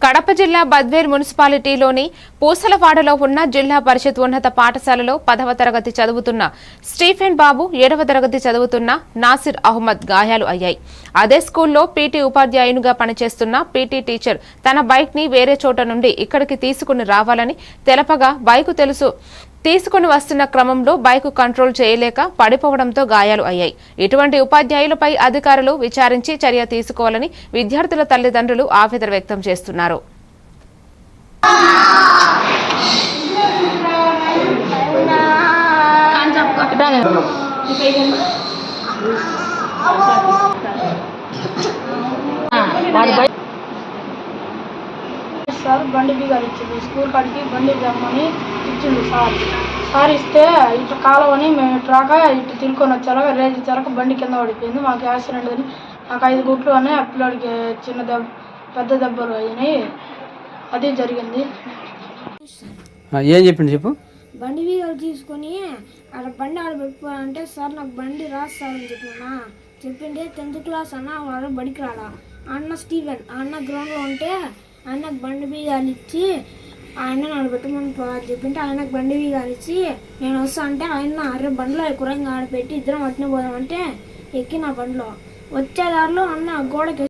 కడప జిల్లా బద్వేర్ మున్సిపాలిటీలోని పూసలవాడలో ఉన్న జిల్లా పరిషత్ ఉన్నత పాఠశాలలో పదవ తరగతి చదువుతున్న స్టీఫెన్ బాబు ఏడవ తరగతి చదువుతున్న నాసిర్ అహ్మద్ గాయాలు అయ్యాయి. అదే స్కూల్లో పీటీ ఉపాధ్యాయునిగా పనిచేస్తున్న పీటీ టీచర్ తన బైక్ని వేరే చోట నుండి ఇక్కడికి తీసుకుని రావాలని తెలపగా బైకు తెలుసు తీసుకుని వస్తున్న క్రమంలో బైకు కంట్రోల్ చేయలేక పడిపోవడంతో గాయాలు అయ్యాయి. ఇటువంటి ఉపాధ్యాయులపై అధికారులు విచారించి చర్య తీసుకోవాలని విద్యార్థుల తల్లిదండ్రులు ఆవేదన వ్యక్తం చేస్తున్నారు. సార్ బండి బీగాలు ఇచ్చింది స్కూల్ కాడికి బండి తెమ్మని ఇచ్చిండు సార్. సార్ ఇస్తే ఇటు కాలవని మేము ఇటు రాక ఇటు తిరుక్కొని వచ్చాక రేజు చెరక బండి కింద పడిపోయింది. మాకు యాక్సిడెంట్ అని నాకు ఐదు గుట్లు అని ఆ పిల్లోడికి చిన్న దెబ్బ పెద్ద దెబ్బలు అయినాయి. అది జరిగింది. ఏం చెప్పిండు చెప్పు? బండి వీలు తీసుకొని ఆడ బండి ఆడ పెట్టుకోవాలంటే సార్ నాకు బండి రాదు సార్ అని చెప్పినా. చెప్పిండే టెన్త్ క్లాస్ అన్న వాడు బడికి రాడా. అన్న స్టీవెన్ ఆ అన్న గ్రౌండ్లో ఉంటే ఆయనకు బండి బీగాలు ఇచ్చి ఆయన నన్ను పెట్టమని చెప్పింటే ఆయనకు బండి బీగాలు ఇచ్చి నేను వస్తా అంటే ఆయన అరే బండిలో ఎక్కురంగా ఆడ పెట్టి ఇద్దరం అట్నే పోదామంటే ఎక్కి నా బండిలో. వచ్చే దారిలో అన్న గోడకి